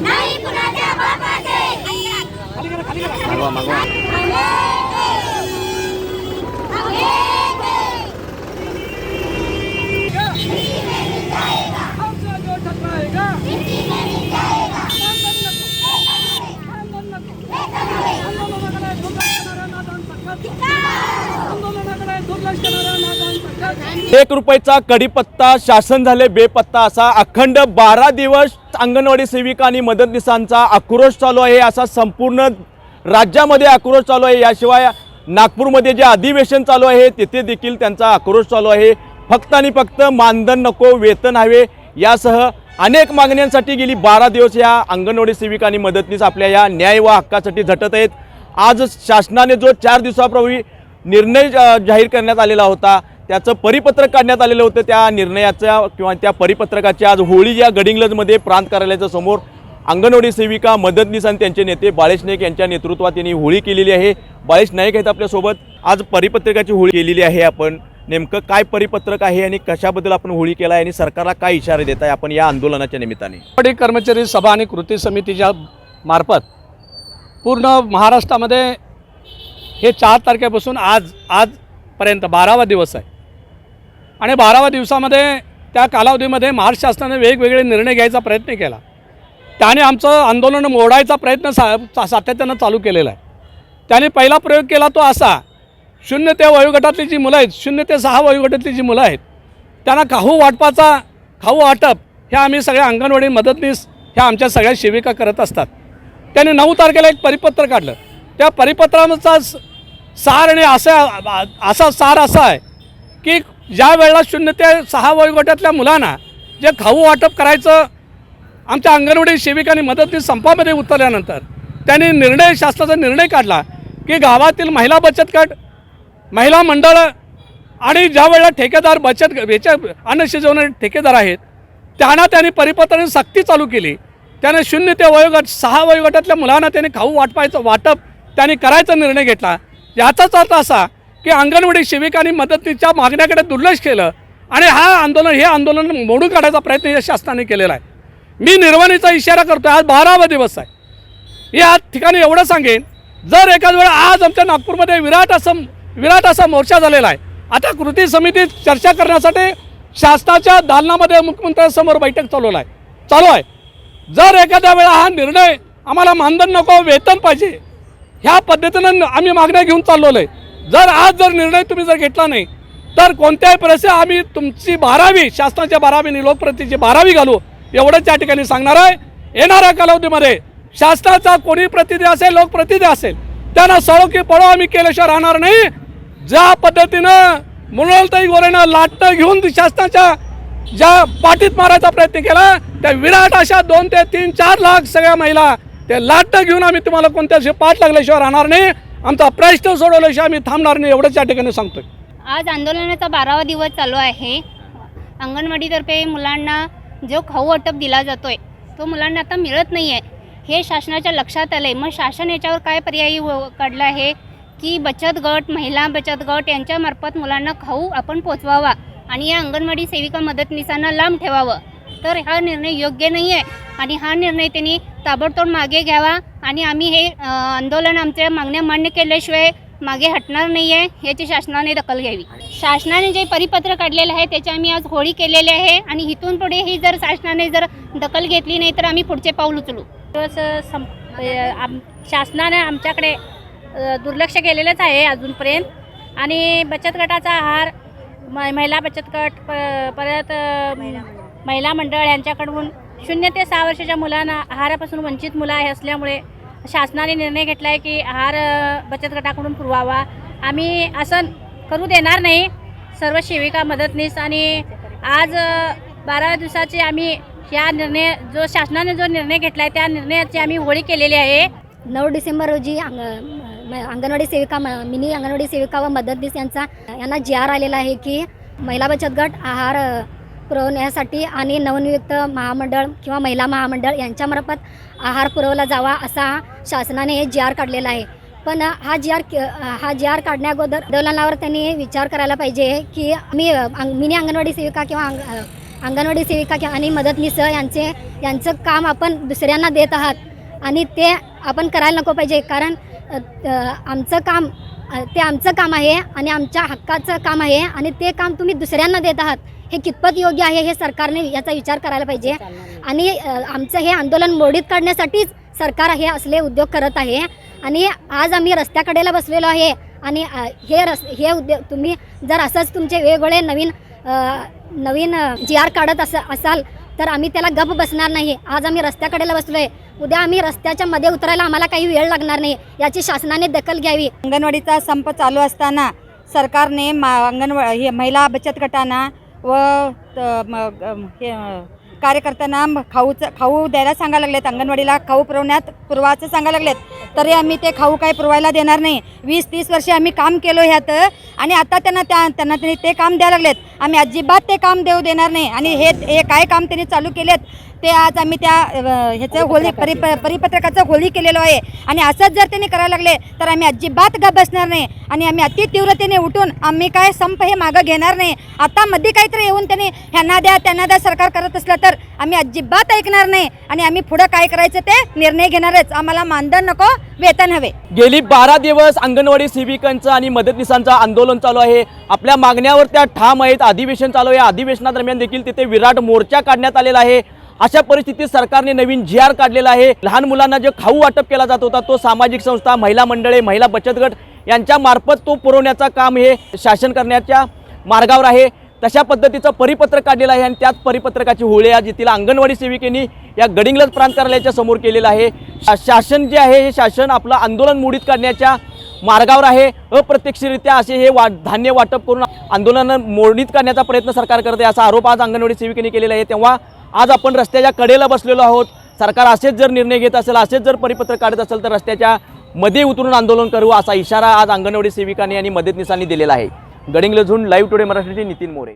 नाही कुणाच्या बापाचे. मागवा मागवा. एक रुपयाचा कडीपत्ता शासन झाले बेपत्ता असा अखंड बारा दिवस अंगणवाडी सेविका आणि मदतनीसांचा आक्रोश चालू आहे असा संपूर्ण राज्यामध्ये आक्रोश चालू आहे. याशिवाय नागपूरमध्ये जे अधिवेशन चालू आहे तिथे देखील त्यांचा आक्रोश चालू आहे. फक्त आणि फक्त मानधन नको वेतन हवे यासह अनेक मागण्यांसाठी गेली बारा दिवस या अंगणवाडी सेविका आणि मदतनीस आपल्या या न्याय व हक्कासाठी झटत आहेत. आज शासनाने जो चार दिवसापूर्वी निर्णय जाहीर करण्यात आलेला होता त्याचं परिपत्रक काढण्यात आलेलं होतं त्या निर्णयाच्या किंवा त्या परिपत्रकाची आज होळी या गडिंग्लजमध्ये प्रांत कार्यालयाच्या समोर अंगणवाडी सेविका मदतनीस आणि त्यांचे नेते बाळेश नाईक यांच्या नेतृत्वात त्यांनी होळी केलेली आहे. बाळेश नाईक आहेत आपल्यासोबत. आज परिपत्रकाची होळी केलेली आहे आपण. नेमकं काय परिपत्रक आहे आणि कशाबद्दल आपण होळी केला आहे आणि सरकारला काय इशारे देत आहे आपण या आंदोलनाच्या निमित्ताने? कर्मचारी सभा आणि कृती समितीच्या मार्फत पूर्ण महाराष्ट्रामध्ये हे चार तारखेपासून आज आजपर्यंत बारावा दिवस आहे. आणि बाराव्या दिवसामध्ये त्या कालावधीमध्ये महाराष्ट्र शासनाने वेगवेगळे निर्णय घ्यायचा प्रयत्न केला. त्याने आमचं आंदोलन मोडायचा प्रयत्न सा सातत्यानं चालू केलेला आहे. त्याने पहिला प्रयोग केला तो असा शून्य ते वयोगटातली जी मुलं आहेत शून्य ते सहा वयोगटातली जी मुलं आहेत त्यांना खाऊ वाटपाचा खाऊ वाटप ह्या आम्ही सगळ्या अंगणवाडी मदतनीस ह्या आमच्या सगळ्या शिविका करत असतात. त्याने नऊ तारखेला एक परिपत्र काढलं. त्या परिपत्राचा स- सार आणि असा असा सार असा आहे की ज्या वेळेला शून्य ते सहा वयोगटातल्या मुलांना जे खाऊ वाटप करायचं आमच्या अंगणवाडी सेविकांनी मदतनीस संपामध्ये उतरल्यानंतर त्यांनी निर्णय शासनाचा निर्णय काढला की गावातील महिला बचत गट महिला मंडळं आणि ज्या वेळेला ठेकेदार बचत याच्या अन्न शिजवणारे ठेकेदार आहेत त्यांना त्यांनी परिपत्राने सक्ती चालू केली. त्याने शून्य ते वयोगट सहा वयोगटातल्या मुलांना त्यांनी खाऊ वाटपायचं वाटप त्यांनी करायचा निर्णय घेतला. याचाच अर्थ असा की अंगणवाडी सेविकांनी मदतीच्या मागण्याकडे दुर्लक्ष केलं. आणि हा आंदोलन हे आंदोलन मोडून काढायचा प्रयत्न या शासनाने केलेला आहे. मी निर्वाणीचा इशारा करतो आज बारावा दिवस आहे. या ठिकाणी एवढं सांगेन जर एखाद वेळा आज आमच्या नागपूरमध्ये विराट असं विराट असा मोर्चा झालेला आहे आता कृती समितीत चर्चा करण्यासाठी शासनाच्या दालनामध्ये मुख्यमंत्र्यांसमोर बैठक चालवला आहे. चालू आहे. जर एखाद्या वेळा हा निर्णय आम्हाला मानधन नको वेतन पाहिजे ह्या पद्धतीनं आम्ही मागण्या घेऊन चाललेलो आहे जर आज जर निर्णय तुम्ही जर घेतला नाही तर कोणत्याही परिस्थितीत आम्ही तुमची बारावी शासनाच्या बारावी लोकप्रतिची बारावी घालू एवढंच त्या ठिकाणी सांगणार आहे. येणाऱ्या कालावधीमध्ये शासनाचा कोणी प्रतिनिधी असेल लोकप्रतिनिधी असेल त्यांना सळो की पळो आम्ही केल्याशिवाय राहणार नाही. ज्या पद्धतीनं मृणालताई गोरेनं लाटणं घेऊन शासनाच्या ज्या पाठीत मारायचा प्रयत्न केला त्या विराट अशा दोन ते तीन चार लाख सगळ्या महिला ते लाटणं घेऊन आम्ही तुम्हाला कोणत्याशी पाठ लागल्याशिवाय राहणार नाही. आमचा प्रश्न सोडवल्याशिवाय आम्ही थांबणार नाही एवढंच या ठिकाणी सांगतोय. आज आंदोलनाचा बारावा दिवस चालू आहे. अंगणवाडीतर्फे मुलांना जो खाऊ वाटप दिला जातोय तो मुलांना आता मिळत नाही आहे हे शासनाच्या लक्षात आलं आहे मग शासन याच्यावर काय पर्यायी काढला काढलं आहे? की बचत गट महिला बचत गट यांच्यामार्फत मुलांना खाऊ आपण पोचवावा आणि या अंगणवाडी सेविका मदतनीसांना लांब ठेवावं? तर हा निर्णय योग्य नाही आहे आणि हा निर्णय त्यांनी ताबडतोब मागे घ्यावा. आणि आम्ही हे आंदोलन आमच्या मागण्या मान्य केल्याशिवाय मागे हटणार नाही आहे याची शासनाने दखल घ्यावी. शासनाने जे परिपत्र काढलेलं आहे त्याची आम्ही आज होळी केलेली आहे. आणि इथून पुढे ही जर शासनाने जर दखल घेतली नाही तर आम्ही पुढचे पाऊल उचलू. दिवस सं आम शासनाने आमच्याकडे दुर्लक्ष केलेलंच आहे अजूनपर्यंत. आणि बचत गटाचा आहार म महिला बचत गट प परत महिला मंडळ यांच्याकडून शून्य ते सहा वर्षाच्या मुलांना आहारापासून वंचित मुलं आहे असल्यामुळे शासनाने निर्णय घेतला आहे की आहार बचत गटाकडून पुरवावा. आम्ही असं करू देणार नाही. सर्व सेविका मदतनीस आणि आज बारा दिवसाचे आम्ही या निर्णय जो शासनाने जो निर्णय घेतला आहे त्या निर्णयाची आम्ही होळी केलेली आहे. नऊ डिसेंबर रोजी अंग म- अंगणवाडी सेविका म- मिनी अंगणवाडी सेविका व मदतनीस यांचा यांना जी आर आलेला आहे की महिला बचत गट आहार पुरवण्यासाठी आणि नवनियुक्त महामंडळ किंवा महिला महामंडळ यांच्यामार्फत आहार पुरवला जावा असा शासनाने हे जी आर काढलेला आहे. पण हा जी आर हा जी आर काढण्याअगोदर आंदोलनावर त्यांनी विचार करायला पाहिजे की मी अंग- मिनी अंगणवाडी सेविका किंवा अंग- अंगणवाडी सेविका किंवा आणि मदतनीस यांचे यांचं काम आपण दुसऱ्यांना देत आहात आणि ते आपण करायला नको पाहिजे. कारण आमचं काम ते आमचं काम आहे आणि आमच्या हक्काचं काम आहे आणि ते काम तुम्ही दुसऱ्यांना देत आहात. हे कितपत योग्य आहे हे सरकारने याचा विचार करायला पाहिजे. आणि आमचं हे आंदोलन मोडीत काढण्यासाठीच सरकार हे असले उद्योग करत आहे. आणि आज आम्ही रस्त्याकडेला बसलेलो आहे. आणि हे रस हे उद्योग तुम्ही जर असंच तुमचे वेगवेगळे नवीन नवीन जी आर काढत अस असाल तर आम्ही त्याला गप बसणार नाही. आज आम्ही रस्त्याकडेला बसलो आहे उद्या आम्ही रस्त्याच्या मध्ये उतरायला आम्हाला काही वेळ लागणार नाही. याची शासनाने दखल घ्यावी. अंगणवाडीचा संप चालू असताना सरकारने मा अंगणवा हे महिला बचत गटांना व त- हे, कार्यकर्त्यांना खाऊचं खाऊ द्यायला सांगायला लागलेत. अंगणवाडीला खाऊ पुरवण्यात पुरवायचं सांगायला लागलेत. तरी आम्ही ते खाऊ काय पुरवायला देणार नाही. वीस तीस वर्षे आम्ही काम केलो ह्यात आणि आता त्यांना त्या त्यांना त्यांनी ते काम द्यायला लागलेत. आम्ही अजिबात ते काम देऊ देणार नाही. आणि हे हे काय काम त्यांनी चालू केलेत? ते आज आम्ही त्या ह्याचं होळी परि परिपत्रकाचं होळी केलेलो आहे. आणि असंच जर त्यांनी करायला लागले तर आम्ही अजिबात गप बसणार नाही. आणि आम्ही अति तीव्रतेने उठून आम्ही काय संप हे मागं घेणार नाही. आता मध्ये काहीतरी येऊन त्यांनी ह्यांना द्या त्यांना द्या सरकार करत असलं तर आम्ही अजिबात ऐकणार नाही. आणि आम्ही पुढं काय करायचं ते निर्णय घेणारच. आम्हाला मानधन नको वेतन हवे. गेली बारा दिवस अंगणवाडी सेविकांचं आणि मदतनीसांचं आंदोलन चालू आहे. आपल्या मागण्यावर त्या ठाम आहेत. अधिवेशन चालू आहे. अधिवेशनादरम्यान देखील तिथे विराट मोर्चा काढण्यात आलेला आहे. अशा परिस्थितीत सरकारने नवीन जी आर काढलेला आहे. लहान मुलांना जो खाऊ वाटप केला जात होता तो सामाजिक संस्था महिला मंडळे महिला बचत गट यांच्या मार्फत तो पुरवण्याचं काम हे शासन करण्याच्या मार्गावर आहे. तशा पद्धतीचं परिपत्रक काढलेलं आहे आणि त्याच परिपत्रकाची होळी आज येथील अंगणवाडी सेविकेनी या गडिंगलज प्रांत कार्यालयाच्या समोर केलेलं आहे. शा- शासन जे आहे हे शासन आपलं आंदोलन मोडीत काढण्याच्या मार्गावर आहे. अप्रत्यक्षरित्या असे हे वा धान्य वाटप करून आंदोलन मोडीत काढण्याचा प्रयत्न सरकार करते असा आरोप आज अंगणवाडी सेविकेने केलेला आहे. तेव्हा आज आपण रस्त्याच्या कडेला बसलेलो आहोत. सरकार असेच जर निर्णय घेत असेल असेच जर परिपत्र काढत असेल तर रस्त्याच्या मध्ये उतरून आंदोलन करू असा इशारा आज अंगणवाडी सेविकांनी आणि मदतनीसांनी दिलेला आहे. गडिंगलझून लाईव्ह टुडे मराठीचे नितीन मोरे.